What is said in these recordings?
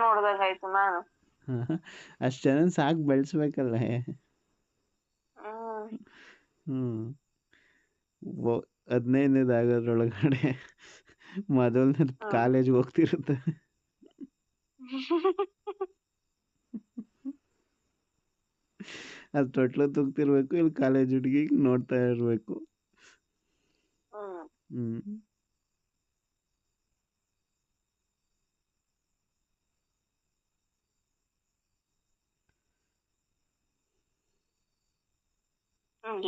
ನೋಡ್ದಂಗಾಯ್ತು ನಾನು. ಅಷ್ಟು ಜನ ಸಾಕು ಬೆಳೆಸ್ಬೇಕಲ್ಲ. ಹ್ಮ್. ಹ್ಞೂ ಹದಿನೈದನೇದಾಗೋದ್ರೊಳಗಡೆ ಮೊದಲನೇದು ಕಾಲೇಜ್ ಹೋಗ್ತಿರುತ್ತೆ. ಅದು ತೊಟ್ಲು ತುಗ್ತಿರ್ಬೇಕು ಇಲ್ಲಿ ಕಾಲೇಜ್ ಹುಡುಗಿ ನೋಡ್ತಾ ಇರಬೇಕು. ಹ್ಮ್.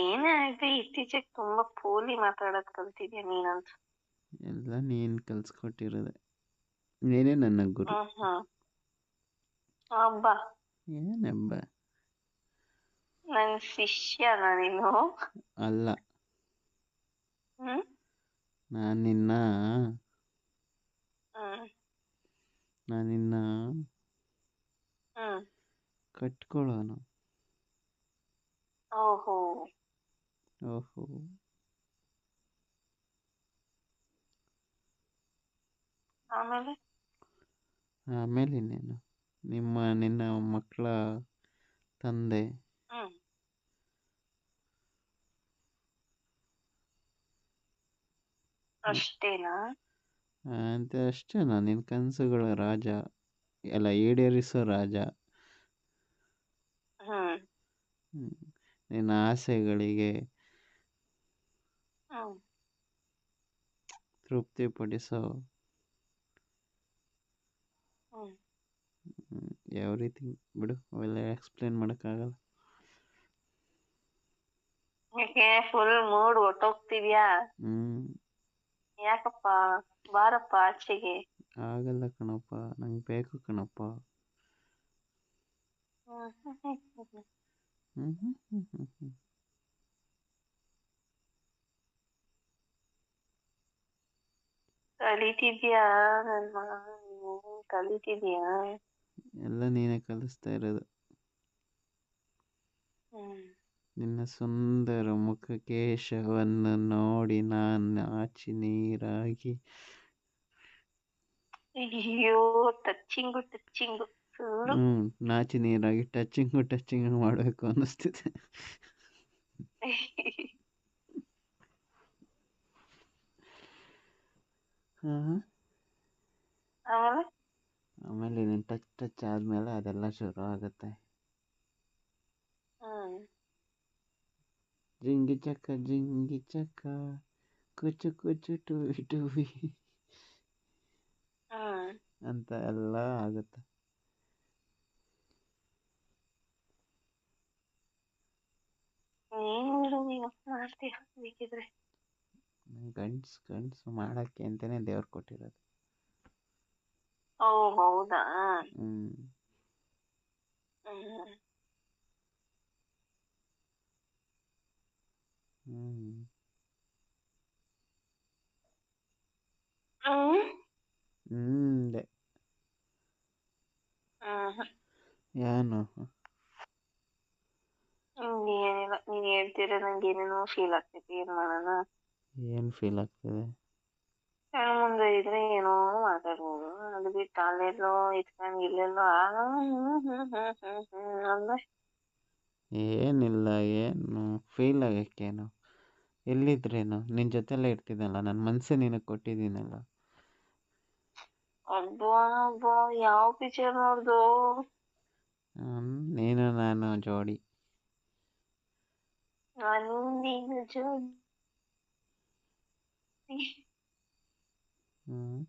ಏನೇ ಆಗ್ಲಿ ಇತ್ತೀಚೆಗೆ ತುಂಬಾ ಪೋಲಿ ಮಾತಾಡೋದ್ ಕಲ್ತಿದ್ಯಾ ನೀನಂತ? ಎಲ್ಲ ನೀನ್ ಕಲ್ಸ್ಕೊಟ್ಟಿರೋದೆ. ನೀನೇ ನನ್ನ ಗುರು. ಹಾ ಹ್ಮ್. ಹಬ್ಬ ಏನಬ್ಬ? ನನ್ ಶಿಷ್ಯನ ನೀನು? ಅಲ್ಲ. ಹ್ಮ್? ನಾನು ನಿನ್ನ ಹ್ಮ್. ನಾನು ನಿನ್ನ ಹ್ಮ್. ಕಟ್ಕೊಳ್ಳೋನು ಓಹೋ. ಓಹೋ. ಆಮೇಲೆ? ಆಮೇಲೆ ಇನ್ನೇನು? ನಿಮ್ಮ ನಿನ್ನ ಮಕ್ಕಳ ತಂದೆ. ಹ್ಮ್. ಅಷ್ಟೇನಾ? ಅಂತ ಅಷ್ಟೇ ನಾನು ನಿನ್ನ ಕನಸುಗಳ ರಾಜ ಎಲ್ಲ ಈಡೇರಿಸೋ ರಾಜ. ಹ್ಮ್. ಹ್ಮ್. ನಿನ್ನ ಆಸೆಗಳಿಗೆ ತೃಪ್ತಿ ತೃಪ್ತಿಪಡಿಸೋ. ಯಾವ ರೀತಿ ಬಿಡು ಅವೆಲ್ಲ ಎಕ್ಸ್ಪ್ಲೇನ್ ಮಾಡೋಕ್ಕಾಗಲ್ಲ. ಫುಲ್ ಮೂಡ್ ಹೊಟ್ಟೋಗ್ತಿದ್ಯಾ ಹ್ಞೂ ಯಾಕಪ್ಪ ಬಾರಪ್ಪ ಆಚೆಗೆ? ಆಗಲ್ಲ ಕಣಪ್ಪ ನಂಗೆ ಬೇಕು ಕಣಪ್ಪ. ಕಲಿತಿದ್ಯಾ ಕಲಿತಿದ್ಯಾ ಎಲ್ಲ ನೀನೇ ಕಲಿಸ್ತಾ ಇರೋದು. ಹ್ಮ್. ನಿನ್ನ ಸುಂದರ ಮುಖ ಕೇಶವನ್ನು ನೋಡಿ ನಾನು ಆಚಿ ನೀರಾಗಿ. ಅಯ್ಯೋ ಟಚ್ಚಿಂಗು ಟಚ್ಚಿಂಗು ಹ್ಞೂ ನಾಚಿ ನೀರಾಗಿ ಟಚಿಂಗು ಟಚಿಂಗ್ ಮಾಡಬೇಕು ಅನ್ನಿಸ್ತಿದೆ. ಆಮೇಲೆ ನೀನು ಟಚ್ ಟಚ್ ಆದ್ಮೇಲೆ ಅದೆಲ್ಲ ಶುರು ಆಗುತ್ತೆ. ಜಿಂಗಿ ಚಕ್ಕ ಜಿಂಗಿ ಚಕ್ಕ ಕುಚು ಕುಚು ಟೂವಿ ಟೂವಿ ಅಂತ ಎಲ್ಲ ಆಗುತ್ತೆ ನೀನು ಬಿಡು ನೀನು ಮಾಡ್ತೀಯ ಬೇಕಿದ್ರೆ. ಮಾಡಕ್ಕೆ ಅಂತಾನೆ ದೇವ್ರ ಕೊಟ್ಟಿರೋದು. ಓ ಹೌದಾ? ಹ್ಮ್. ಹ್ಮ್. ಹ್ಮ್. ಏನು ಹ್ಮ್ ಏನಿಲ್ಲ ನೀನ್ ಹೇಳ್ತೀರ ನಂಗೆ ಏನೇನೋ ಫೀಲ್ ಆಗ್ತೈತಿ ಏನ್ ಮಾಡೋಣ? ಏನು ಫೀಲ್ ಆಗ್ತದೆ? ಕಣ್ ಮುಂದೆ ಇದ್ರೆ ಏನೋ ಮಾತಾಡ್ಬೋದು ಅದು ಬಿಟ್ಟು ಅಲ್ಲೆಲ್ಲೋ ಇಟ್ಕೊಂಡ್ ಇಲ್ಲೆಲ್ಲೋ ಆ ಹ್ಮ್ ಹ್ಮ್ ಹ್ಮ್ ಹ್ಮ್ ಹ್ಮ್ ಅಂದ್ರೆ ಏನಿಲ್ಲ ಏನು ಫೀಲ್ ಆಗಕ್ಕೇನು? ಎಲ್ಲಿದ್ರೇನು? ನಿನ್ನ ಜೊತೆಲೇ ಇರ್ತಿದ್ದಲ್ಲ ನನ್ನ ಮನಸ್ಸೇ ನಿನಗೆ ಕೊಟ್ಟಿದ್ದೀನಲ್ಲ. ಅಬ್ಬಾ ಅಬ್ಬಾ ಯಾವ ಪಿಕ್ಚರ್ ನೋಡ್ದು? ಹ್ಮ್, ನೀನು ನಾನು ಜೋಡಿ. ನಾನು ನೀನು ಜೋಡಿ ಹ್ಞೂ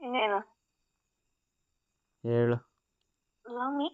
ಇನ್ನೇನು ಹೇಳು Love me